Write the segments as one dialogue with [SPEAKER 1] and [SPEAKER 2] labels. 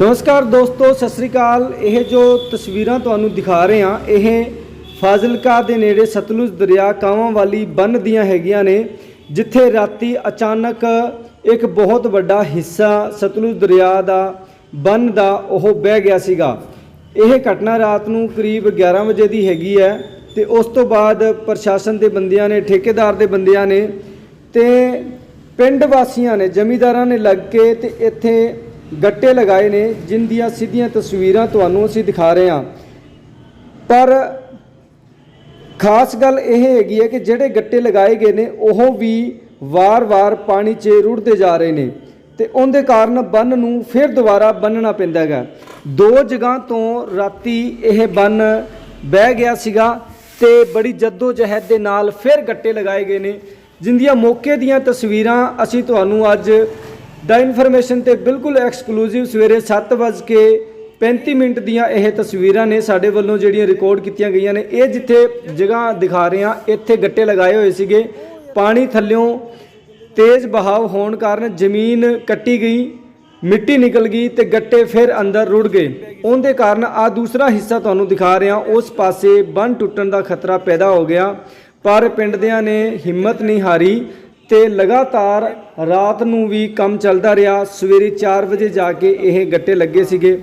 [SPEAKER 1] ਨਮਸਕਾਰ ਦੋਸਤੋ, ਸਤਿ ਸ੍ਰੀ ਅਕਾਲ। ਇਹ ਜੋ ਤਸਵੀਰਾਂ ਤੁਹਾਨੂੰ ਦਿਖਾ ਰਹੇ ਹਾਂ, ਇਹ ਫਾਜ਼ਿਲਕਾ ਦੇ ਨੇੜੇ ਸਤਲੁਜ ਦਰਿਆ ਕਾਵਾਂ ਵਾਲੀ ਬੰਨ ਦੀਆਂ ਹੈਗੀਆਂ ਨੇ, ਜਿੱਥੇ ਰਾਤੀ ਅਚਾਨਕ ਇੱਕ ਬਹੁਤ ਵੱਡਾ ਹਿੱਸਾ ਸਤਲੁਜ ਦਰਿਆ ਦਾ, ਬੰਨ ਦਾ ਉਹ ਬਹਿ ਗਿਆ ਸੀਗਾ। ਇਹ ਘਟਨਾ ਰਾਤ ਨੂੰ ਕਰੀਬ 11 ਵਜੇ ਦੀ ਹੈਗੀ ਹੈ ਤੇ ਉਸ ਤੋਂ ਬਾਅਦ ਪ੍ਰਸ਼ਾਸਨ ਦੇ ਬੰਦਿਆਂ ਨੇ, ਠੇਕੇਦਾਰ ਦੇ ਬੰਦਿਆਂ ਨੇ ਤੇ ਪਿੰਡ ਵਾਸੀਆਂ ਨੇ, ਜ਼ਮੀਂਦਾਰਾਂ ਨੇ ਲੱਗ ਕੇ ਤੇ ਇੱਥੇ ਗੱਟੇ ਲਗਾਏ ਨੇ, ਜਿਨ ਦੀਆਂ ਸਿੱਧੀਆਂ ਤਸਵੀਰਾਂ ਤੁਹਾਨੂੰ ਅਸੀਂ ਦਿਖਾ ਰਹੇ ਹਾਂ। ਪਰ ਖਾਸ ਗੱਲ ਇਹ ਹੈਗੀ ਹੈ ਕਿ ਜਿਹੜੇ ਗੱਟੇ ਲਗਾਏ ਗਏ ਨੇ, ਉਹ ਵੀ ਵਾਰ-ਵਾਰ ਪਾਣੀ 'ਚ ਰੁੜਦੇ ਜਾ ਰਹੇ ਨੇ ਤੇ ਉਹਦੇ ਕਾਰਨ ਬੰਨ ਨੂੰ ਫਿਰ ਦੁਬਾਰਾ ਬੰਨਣਾ ਪੈਂਦਾ ਹੈਗਾ। ਦੋ ਜਗ੍ਹਾ ਤੋਂ ਰਾਤੀ ਇਹ ਬੰਨ ਬਹਿ ਗਿਆ ਸੀਗਾ ਤੇ ਬੜੀ ਜੱਦੋ ਜਹਿਦ ਦੇ ਨਾਲ ਫਿਰ ਗੱਟੇ ਲਗਾਏ ਗਏ ਨੇ ਜਿੰਦੀਆਂ ਮੌਕੇ ਦੀਆਂ ਤਸਵੀਰਾਂ ਅਸੀਂ ਤੁਹਾਨੂੰ ਅੱਜ ਦਾ ਇਨਫੋਰਮੇਸ਼ਨ ਤੇ ਬਿਲਕੁਲ ਐਕਸਕਲੂਸਿਵ ਸਵੇਰੇ 7:35 ਮਿੰਟ ਦੀਆਂ ਇਹ ਤਸਵੀਰਾਂ ਨੇ ਸਾਡੇ ਵੱਲੋਂ ਜਿਹੜੀਆਂ ਰਿਕਾਰਡ ਕੀਤੀਆਂ ਗਈਆਂ ਨੇ। ਇਹ ਜਿੱਥੇ ਜਗ੍ਹਾ ਦਿਖਾ ਰਹੇ ਹਾਂ, ਇੱਥੇ ਗੱਟੇ ਲਗਾਏ ਹੋਏ ਸੀਗੇ। ਪਾਣੀ ਥੱਲਿਓਂ ਤੇਜ਼ ਬਹਾਵ ਹੋਣ ਕਾਰਨ ਜ਼ਮੀਨ ਕੱਟੀ ਗਈ, ਮਿੱਟੀ ਨਿਕਲ ਗਈ ਤੇ ਗੱਟੇ ਫਿਰ ਅੰਦਰ ਰੁੜ ਗਏ। ਉਹਦੇ ਕਾਰਨ ਆ ਦੂਸਰਾ ਹਿੱਸਾ ਤੁਹਾਨੂੰ ਦਿਖਾ ਰਿਹਾ, ਉਸ ਪਾਸੇ ਬੰਨ ਟੁੱਟਣ ਦਾ ਖਤਰਾ ਪੈਦਾ ਹੋ ਗਿਆ। ਪਰ ਪਿੰਡ ਦਿਆਂ ਨੇ ਹਿੰਮਤ ਨਹੀਂ ਹਾਰੀ। ਤੇ ਲਗਾਤਾਰ ਰਾਤ ਨੂੰ ਵੀ ਕੰਮ ਚੱਲਦਾ ਰਿਹਾ। ਸਵੇਰੇ 4 ਵਜੇ ਜਾ ਕੇ ਇਹ ਗੱਟੇ ਲੱਗੇ ਸੀਗੇ।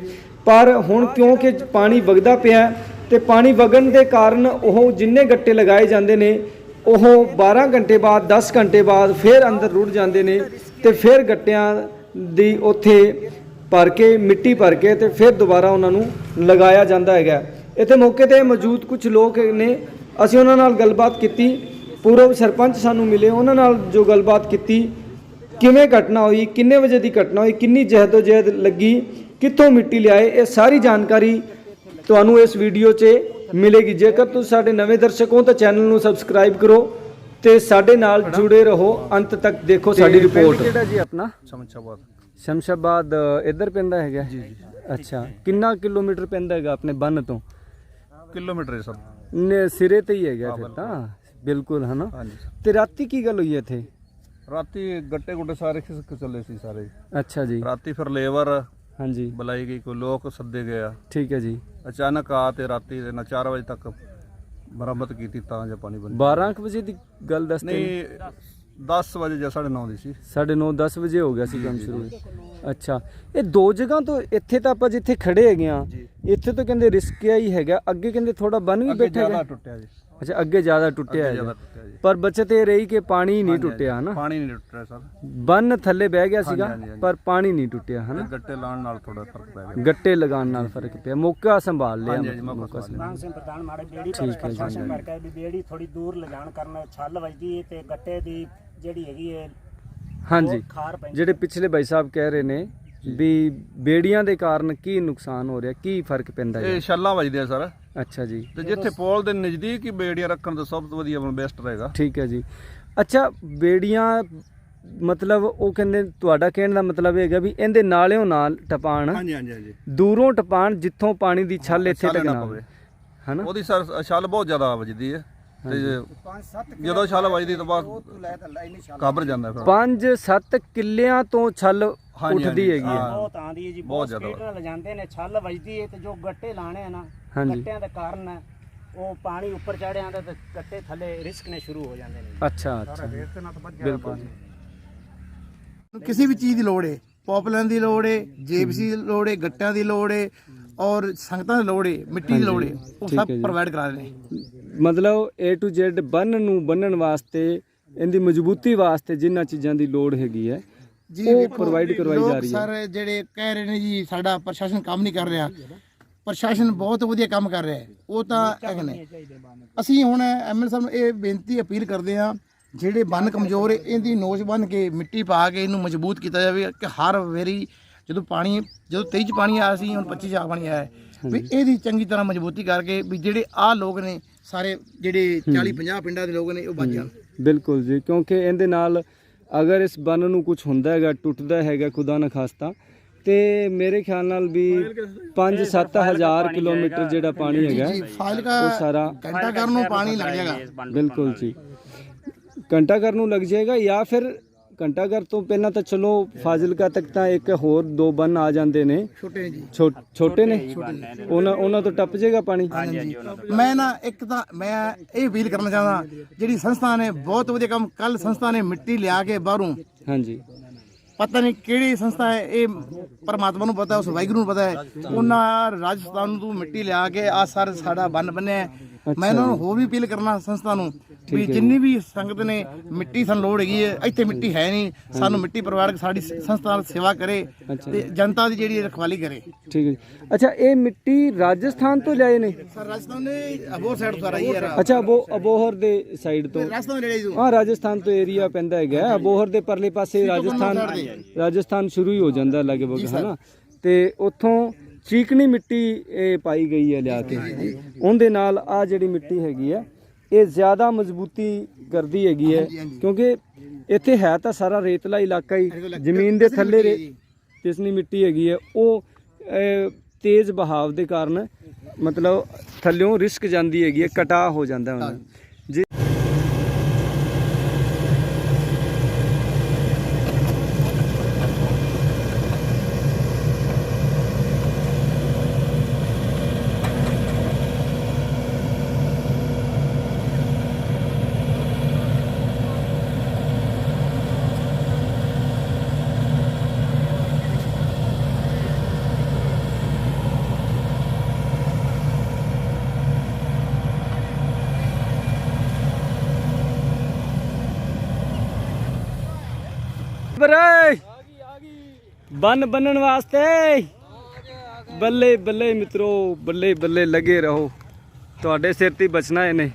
[SPEAKER 1] ਪਰ ਹੁਣ ਕਿਉਂਕਿ ਪਾਣੀ ਵਗਦਾ ਪਿਆ ਹੈ ਤੇ ਪਾਣੀ ਵਗਣ ਦੇ ਕਾਰਨ ਉਹ ਜਿੰਨੇ ਗੱਟੇ ਲਗਾਏ ਜਾਂਦੇ ਨੇ, ਉਹ 12 ਘੰਟੇ ਬਾਅਦ 10 ਘੰਟੇ ਬਾਅਦ ਫਿਰ ਅੰਦਰ ਰੁੜ ਜਾਂਦੇ ਨੇ ਤੇ ਫਿਰ ਗੱਟਿਆਂ ਦੀ ਉੱਥੇ ਭਰ ਕੇ, ਮਿੱਟੀ ਭਰ ਕੇ ਤੇ ਫਿਰ ਦੁਬਾਰਾ ਉਹਨਾਂ ਨੂੰ ਲਗਾਇਆ ਜਾਂਦਾ ਹੈਗਾ। ਇੱਥੇ ਮੌਕੇ ਤੇ ਮੌਜੂਦ ਕੁਝ ਲੋਕ ਨੇ, ਅਸੀਂ ਉਹਨਾਂ ਨਾਲ ਗੱਲਬਾਤ ਕੀਤੀ। ਪੂਰਵ ਸਰਪੰਚ ਸਾਨੂੰ ਮਿਲੇ ਉਹਨਾਂ ਨਾਲ ਜੋ ਗੱਲਬਾਤ ਕੀਤੀ ਕਿਵੇਂ ਘਟਨਾ ਹੋਈ ਕਿੰਨੇ ਵਜੇ ਦੀ ਘਟਨਾ ਹੋਈ ਕਿੰਨੀ ਜਹਿਦ ਲੱਗੀ ਕਿੱਥੋਂ ਮਿੱਟੀ ਲਿਆਏ ਇਹ ਸਾਰੀ ਜਾਣਕਾਰੀ ਤੁਹਾਨੂੰ ਇਸ ਵੀਡੀਓ 'ਚ ਮਿਲੇਗੀ। ਜੇਕਰ ਤੁਸੀਂ ਸਾਡੇ ਨਵੇਂ ਦਰਸ਼ਕ ਹੋ ਤਾਂ ਚੈਨਲ ਨੂੰ ਸਬਸਕ੍ਰਾਈਬ ਕਰੋ ਤੇ ਸਾਡੇ ਨਾਲ ਜੁੜੇ ਰਹੋ ਅੰਤ ਤੱਕ ਦੇਖੋ ਸਾਡੀ ਰਿਪੋਰਟ। ਕਿਹੜਾ ਜੀ ਆਪਣਾ?
[SPEAKER 2] ਸਮਝਾਬਾਦ
[SPEAKER 1] ਸ਼ਮਸ਼ਾਬਾਦ ਇੱਧਰ ਪੈਂਦਾ ਹੈਗਾ? ਜੀ ਜੀ। ਅੱਛਾ ਕਿੰਨਾ ਕਿਲੋਮੀਟਰ ਪੈਂਦਾ ਹੈਗਾ ਆਪਣੇ ਬੰਨ ਤੋਂ?
[SPEAKER 2] ਕਿਲੋਮੀਟਰ ਹੈ ਸਰ।
[SPEAKER 1] ਨੇ ਸਿਰੇ ਤੇ ਹੀ ਹੈਗਾ ਫਿਰ ਤਾਂ। ਬਿਲਕੁਲ ਹਨਾ?
[SPEAKER 2] ਹਾਂਜੀ।
[SPEAKER 1] ਤੇ ਰਾਤੀ ਕੀ ਗੱਲ ਹੋਈ ਹੈ ਇੱਥੇ?
[SPEAKER 2] ਰਾਤੀ ਗੱਟੇ ਗੁੱਟੇ ਸਾਰੇ ਖਿਸਕ ਚੱਲੇ ਸੀ ਸਾਰੇ।
[SPEAKER 1] ਅੱਛਾ ਜੀ।
[SPEAKER 2] ਰਾਤੀ ਫਿਰ ਲੇਬਰ
[SPEAKER 1] ਹਾਂਜੀ।
[SPEAKER 2] ਬੁਲਾਈ ਗਈ ਕੋਈ ਲੋਕ ਸੱਦੇ ਗਿਆ
[SPEAKER 1] ਠੀਕ ਹੈ ਜੀ।
[SPEAKER 2] ਅਚਾਨਕ ਆ ਤੇ ਰਾਤੀ ਦੇ ਨਾ 4 ਵਜੇ ਤੱਕ ਬਰਾਮਦ ਕੀਤੀ ਤਾਂ ਜੇ ਪਾਣੀ ਬੰਦ
[SPEAKER 1] 12 ਕੁ ਵਜੇ ਦੀ ਗੱਲ ਦੱਸਦੇ
[SPEAKER 2] ਨਹੀਂ 10 ਵਜੇ ਜਾਂ 9:30 ਦੀ ਸੀ।
[SPEAKER 1] ਸਾਢੇ ਨੌ 10 ਵਜੇ ਹੋ ਗਿਆ ਸੀ ਕੰਮ ਸ਼ੁਰੂ। ਅੱਛਾ। ਇਹ ਦੋ ਜਗ੍ਹਾ ਤੋਂ ਇੱਥੇ ਤਾਂ ਆਪਾਂ ਜਿੱਥੇ ਖੜੇ ਹੈਗੇ ਆ ਇੱਥੇ ਤਾਂ ਕਹਿੰਦੇ ਰਿਸਕਿਆ ਹੀ ਹੈਗਾ। ਅੱਗੇ ਕਹਿੰਦੇ ਥੋੜਾ ਬੰਨ ਵੀ ਬੈਠਾ
[SPEAKER 2] ਜ਼ਿਆਦਾ
[SPEAKER 1] ਹੈਗਾ
[SPEAKER 2] ਟੁੱਟਿਆ ਜੀ।
[SPEAKER 1] ਅੱਛਾ ਅੱਗੇ ਜ਼ਿਆਦਾ ਟੁੱਟਿਆ
[SPEAKER 2] ਅੱਗੇ ਜੀ।
[SPEAKER 1] ਪਰ ਬਚਤ ਇਹ ਰਹੀ ਕਿ ਪਾਣੀ ਨਹੀਂ ਟੁੱਟਿਆ ਹਨਾ?
[SPEAKER 2] ਪਾਣੀ ਨਹੀਂ ਟੁੱਟਿਆ ਸਰ।
[SPEAKER 1] ਬੰਨ ਥੱਲੇ ਬਹਿ ਗਿਆ ਸੀਗਾ
[SPEAKER 2] ਹਾਂਜੀ, ਹਾਂਜੀ।
[SPEAKER 1] ਪਰ ਪਾਣੀ ਨਹੀਂ ਟੁੱਟਿਆ ਹਨਾ?
[SPEAKER 2] ਗੱਟੇ ਲਾਉਣ ਨਾਲ ਥੋੜਾ ਫ਼ਰਕ ਪੈ ਗਿਆ।
[SPEAKER 1] ਗੱਟੇ ਲਗਾਉਣ ਨਾਲ ਫ਼ਰਕ ਪਿਆ। ਮੌਕਾ ਸੰਭਾਲ ਲਿਆ
[SPEAKER 2] ਹਾਂਜੀ, ਹਾਂਜੀ, ਮੌਕਾ
[SPEAKER 1] ਮੌਕਾ
[SPEAKER 2] ਸੰਭਾਲ
[SPEAKER 3] ਸਿੰਘ ਪ੍ਰਧਾਨ ਮਾੜੇ ਬੇੜੀ
[SPEAKER 1] ਠੀਕ ਹੈ ਜੀ।
[SPEAKER 3] ਪ੍ਰਸ਼ਾਸਨ ਕਰਕੇ ਵੀ ਬੇੜੀ ਥੋੜੀ ਦੂਰ ਲਿਜਾਣ ਕਰਨ ਛੱਲ ਵੱਜਦੀ ਹੈ ਤੇ ਗੱਟੇ ਦੀ ਜਿਹੜੀ ਹੈਗੀ ਹੈ
[SPEAKER 1] ਹਾਂਜੀ।
[SPEAKER 3] ਉਹ ਖਾਰ ਪੈਂਦੀ
[SPEAKER 1] ਜਿਹੜੇ ਪਿਛਲੇ ਭਾਈ ਸਾਹਿਬ ਕਹਿ ਰਹੇ ਨੇ ਵੀ ਬੇੜੀਆਂ ਦੇ ਕਾਰਨ ਕੀ ਨੁਕਸਾਨ ਹੋ ਰਿਹਾ? ਕੀ ਫ਼ਰਕ ਪੈਂਦਾ
[SPEAKER 2] ਇਹ ਛੱਲਾਂ ਵੱਜਦੇ ਆ ਸਰ।
[SPEAKER 1] ਅੱਛਾ ਜੀ।
[SPEAKER 2] ਤੇ ਜਿੱਥੇ ਪੋਲ ਦੇ ਨਜ਼ਦੀਕ ਹੀ ਬੇੜੀਆਂ ਰੱਖਣ ਦਾ ਸਭ ਤੋਂ ਵਧੀਆ ਬੈਸਟ ਰਹੇਗਾ।
[SPEAKER 1] ਠੀਕ ਹੈ ਜੀ। ਅੱਛਾ ਬੇੜੀਆਂ ਮਤਲਬ ਉਹ ਕਹਿੰਦੇ ਤੁਹਾਡਾ ਕਹਿਣ ਦਾ ਮਤਲਬ ਇਹ ਹੈਗਾ ਵੀ ਇਹਦੇ ਨਾਲਿਓਂ ਨਾਲ ਟਪਾਣ
[SPEAKER 2] ਹਾਂਜੀ ਹਾਂਜੀ ਹਾਂਜੀ।
[SPEAKER 1] ਦੂਰੋਂ ਟਪਾਣ ਜਿੱਥੋਂ ਪਾਣੀ ਦੀ ਛੱਲ ਇੱਥੇ
[SPEAKER 2] ਛੱਲ ਨਾ ਪਵੇ।
[SPEAKER 1] ਹਨਾ?
[SPEAKER 2] ਉਹਦੀ ਸਰ ਛੱਲ ਬਹੁਤ ਜ਼ਿਆਦਾ ਵੱਜਦੀ ਹੈ। ਤੇ ਜਦੋਂ ਛੱਲ ਵੱਜਦੀ ਤੋਂ ਬਾਅਦ ਕਾਬਰ ਜਾਂਦਾ ਫਿਰ।
[SPEAKER 1] 5-7 ਕਿੱਲਿਆਂ ਤੋਂ ਛੱਲ ਉੱਠਦੀ ਹੈਗੀ ਹੈ।
[SPEAKER 2] ਹਾਂ।
[SPEAKER 3] ਬਹੁਤ ਆਂਦੀ ਹੈ ਜੀ
[SPEAKER 2] ਬਹੁਤ ਜ਼ਿਆਦਾ।
[SPEAKER 3] ਲਿਜਾਂਦੇ ਨੇ ਛੱਲ ਵੱਜਦੀ ਹੈ ਤੇ ਜੋ ਗੱਟੇ ਲਾਣੇ ਆ ਨਾ। ਗੱਟਿਆਂ ਦੇ ਕਾਰਨ ਉਹ ਪਾਣੀ ਉੱਪਰ ਚੜ੍ਹ ਜਾਂਦਾ ਤੇ ਗੱਟੇ ਥੱਲੇ ਰਿਸਕਨੇ ਸ਼ੁਰੂ ਹੋ ਜਾਂਦੇ ਨੇ
[SPEAKER 1] ਅੱਛਾ ਅੱਛਾ। ਬਿਲਕੁਲ
[SPEAKER 4] ਕਿਸੇ ਵੀ ਚੀਜ਼ ਦੀ ਲੋੜ ਹੈ ਪੌਪਲਨ ਦੀ ਲੋੜ ਹੈ ਜੇਬੀਸੀ ਦੀ ਲੋੜ ਹੈ ਗੱਟਿਆਂ ਦੀ ਲੋੜ ਹੈ ਔਰ ਸੰਗਤਾਂ ਦੀ ਲੋੜ ਹੈ ਮਿੱਟੀ ਦੀ ਲੋੜ ਹੈ ਉਹ ਸਭ
[SPEAKER 1] ਹੈ।
[SPEAKER 4] ਪ੍ਰੋਵਾਈਡ ਕਰਾ ਰਹੇ ਨੇ।
[SPEAKER 1] ਮਤਲਬ A to Z ਬੰਨ ਨੂੰ ਬੰਨਣ ਵਾਸਤੇ ਇਹਦੀ ਮਜ਼ਬੂਤੀ ਵਾਸਤੇ ਜਿੰਨਾ ਚੀਜ਼ਾਂ ਦੀ ਲੋੜ ਹੈਗੀ ਹੈ ਉਹ
[SPEAKER 4] ਵੇਖੋ,
[SPEAKER 1] provide ਕਰਵਾਈ ਜਾ ਰਹੀ ਹੈ।
[SPEAKER 4] ਸਰ ਜਿਹੜੇ ਕਹਿ ਰਹੇ ਨੇ ਜੀ ਸਾਡਾ ਪ੍ਰਸ਼ਾਸਨ ਕੰਮ ਨਹੀਂ ਕਰ ਰਿਹਾ। ਪ੍ਰਸ਼ਾਸਨ ਬਹੁਤ ਵਧੀਆ ਕੰਮ ਕਰ ਰਿਹਾ ਉਹ ਤਾਂ ਹੈਗੇ ਨੇ। ਅਸੀਂ ਹੁਣ ਐਮਐਲ ਸਾਹਿਬ ਨੂੰ ਇਹ ਬੇਨਤੀ ਅਪੀਲ ਕਰਦੇ ਹਾਂ ਜਿਹੜੇ ਬੰਨ ਕਮਜ਼ੋਰ ਹੈ ਇਹਦੀ ਨੋਚ ਬੰਨ ਕੇ ਮਿੱਟੀ ਪਾ ਕੇ ਇਹਨੂੰ ਮਜ਼ਬੂਤ ਕੀਤਾ ਜਾਵੇ ਕਿ ਹਰ ਵਾਰੀ ਜਦੋਂ ਪਾਣੀ ਜਦੋਂ 23 ਚ ਪਾਣੀ ਆਇਆ ਸੀ ਹੁਣ 25 ਚ ਆ ਪਾਣੀ ਆਇਆ ਹੈ ਵੀ ਇਹਦੀ ਚੰਗੀ ਤਰ੍ਹਾਂ ਮਜ਼ਬੂਤੀ ਕਰਕੇ ਵੀ ਜਿਹੜੇ ਆ ਲੋਕ ਨੇ ਸਾਰੇ ਜਿਹੜੇ 40 50 ਪਿੰਡਾਂ ਦੇ ਲੋਕ ਨੇ ਉਹ ਬਚ ਜਾਣ।
[SPEAKER 1] ਬਿਲਕੁਲ ਜੀ ਕਿਉਂਕਿ ਇਹਦੇ ਨਾਲ ਅਗਰ ਇਸ ਬੰਨ ਨੂੰ ਕੁਝ ਹੁੰਦਾ ਹੈਗਾ ਟੁੱਟਦਾ ਹੈਗਾ ਖੁਦਾ ਨਾ ਖਾਸਤਾ ਤੇ ਮੇਰੇ ਖਿਆਲ ਨਾਲ ਵੀ 5-7 ਹਜ਼ਾਰ ਕਿਲੋਮੀਟਰ ਜਿਹੜਾ ਪਾਣੀ ਹੈਗਾ ਉਹ ਸਾਰਾ
[SPEAKER 4] ਘੰਟਾ ਕਰਨ ਨੂੰ ਪਾਣੀ ਲੱਗ ਜਾਏਗਾ।
[SPEAKER 1] ਬਿਲਕੁਲ ਜੀ। ਘੰਟਾ ਘਰ ਨੂੰ ਲੱਗ ਜਾਏਗਾ ਜਾਂ ਫਿਰ ਘੰਟਾਘਰ ਤੋਂ ਪਹਿਲਾਂ ਤਾਂ ਚਲੋ ਫਾਜ਼ਿਲਕਾ ਤੱਕ ਤਾਂ ਇੱਕ ਹੋਰ ਦੋ ਬੰਨ ਆ ਜਾਂਦੇ ਨੇ।
[SPEAKER 4] ਛੋਟੇ ਨੇ ਜੀ।
[SPEAKER 1] ਛੋ- ਛੋਟੇ ਨੇ? ਉਹਨਾਂ ਉਹਨਾਂ ਤੋਂ ਟੱਪ ਜਾਏਗਾ ਪਾਣੀ?
[SPEAKER 4] ਮੈਂ ਨਾ ਇੱਕ ਤਾਂ ਮੈਂ ਇਹ ਅਪੀਲ ਕਰਨਾ ਚਾਹੁੰਦਾ ਜਿਹੜੀ ਸੰਸਥਾ ਨੇ ਬਹੁਤ ਵਧੀਆ ਕੰਮ ਕੱਲ ਸੰਸਥਾ ਨੇ ਮਿੱਟੀ ਲਿਆ ਕੇ ਬਾਹਰੋਂ।
[SPEAKER 1] ਹਾਂਜੀ।
[SPEAKER 4] ਪਤਾ ਨਹੀਂ ਕਿਹੜੀ ਸੰਸਥਾ ਹੈ ਇਹ ਪਰਮਾਤਮਾ ਨੂੰ ਪਤਾ ਉਸ ਵਾਹਿਗੁਰੂ ਨੂੰ ਪਤਾ ਹੈ। ਉਹਨਾਂ ਰਾਜਸਥਾਨ ਤੋਂ ਮਿੱਟੀ ਲਿਆ ਕੇ ਆ ਸਰ ਸਾਡਾ ਬੰਨ ਬੰਨਿਆ ਹੈ। ਮੈਂ ਉਹਨਾਂ ਨੂੰ ਹੋਰ ਵੀ ਅਪੀਲ ਕਰਨਾ ਸੰਸਥਾ ਨੂੰ ਵੀ ਜਿੰਨੀ ਵੀ ਸੰਗਤ ਨੇ ਮਿੱਟੀ ਸਾਨੂੰ ਲੋੜ ਹੈਗੀ ਹੈ ਇੱਥੇ ਮਿੱਟੀ ਹੈ ਨਹੀਂ ਸਾਨੂੰ ਮਿੱਟੀ ਪਰਿਵਾਰਕ ਸਾਡੀ ਸੰਸਥਾ ਨਾਲ ਸੇਵਾ ਕਰੇ ਤੇ ਜਨਤਾ ਦੀ ਜਿਹੜੀ ਰਖਵਾਲੀ ਕਰੇ।
[SPEAKER 1] ਠੀਕ ਹੈ। ਅੱਛਾ ਇਹ ਮਿੱਟੀ ਰਾਜਸਥਾਨ ਤੋਂ ਲਿਆਏ ਨੇ?
[SPEAKER 4] ਸਰ ਰਾਜਸਥਾਨ ਨੇ ਅਬੋਰ ਸਾਈਡ ਤੋਂ ਆ ਰਹੀ ਹੈ
[SPEAKER 1] ਅੱਛਾ ਅਬੋ ਅਬੋਹਰ ਦੇ ਸਾਈਡ ਤੋਂ।
[SPEAKER 4] ਰਾਜਸਥਾਨ ਨੇੜੇ ਜੀ।
[SPEAKER 1] ਹਾਂ ਰਾਜਸਥਾਨ ਤੋਂ ਏਰੀਆ ਪੈਂਦਾ ਹੈਗਾ। ਅਬੋਹਰ ਦੇ ਪਰਲੇ ਪਾਸੇ ਰਾਜਸਥਾਨ ਰਾਜਸਥਾਨ ਸ਼ੁਰੂ ਹੀ ਹੋ ਜਾਂਦਾ ਲਗਭਗ ਹਨਾ? ਤੇ ਉੱਥੋਂ ਚੀਕਣੀ ਮਿੱਟੀ ਇਹ ਪਾਈ ਗਈ ਹੈ ਲਿਆ ਕੇ। ਉਹਦੇ ਨਾਲ ਆ ਜਿਹੜੀ ਮਿੱਟੀ ਹੈਗੀ ਹੈ ਇਹ ਜ਼ਿਆਦਾ ਮਜ਼ਬੂਤੀ ਕਰਦੀ ਹੈਗੀ ਹੈ ਕਿਉਂਕਿ ਇੱਥੇ ਹੈ ਤਾਂ ਸਾਰਾ ਰੇਤਲਾ ਇਲਾਕਾ ਹੀ ਜ਼ਮੀਨ ਦੇ ਥੱਲੇ ਰੇ ਤਿਸਨੀ ਮਿੱਟੀ ਹੈਗੀ ਹੈ ਉਹ ਤੇਜ਼ ਬਹਾਵ ਦੇ ਕਾਰਨ ਮਤਲਬ ਥੱਲਿਓਂ ਰਿਸਕ ਜਾਂਦੀ ਹੈਗੀ ਹੈ ਕਟਾ ਹੋ ਜਾਂਦਾ ਉਹਨਾਂ ਜੀ ਬਰੇ। ਬੰਨ ਬੰਨਣ ਵਾਸਤੇ। ਬੱਲੇ ਬੱਲੇ ਮਿੱਤਰੋ, ਬੱਲੇ ਬੱਲੇ ਲੱਗੇ ਰਹੋ। ਤੁਹਾਡੇ ਸਿਰ ਤੇ ਬਚਣਾ ਇਹਨੇ।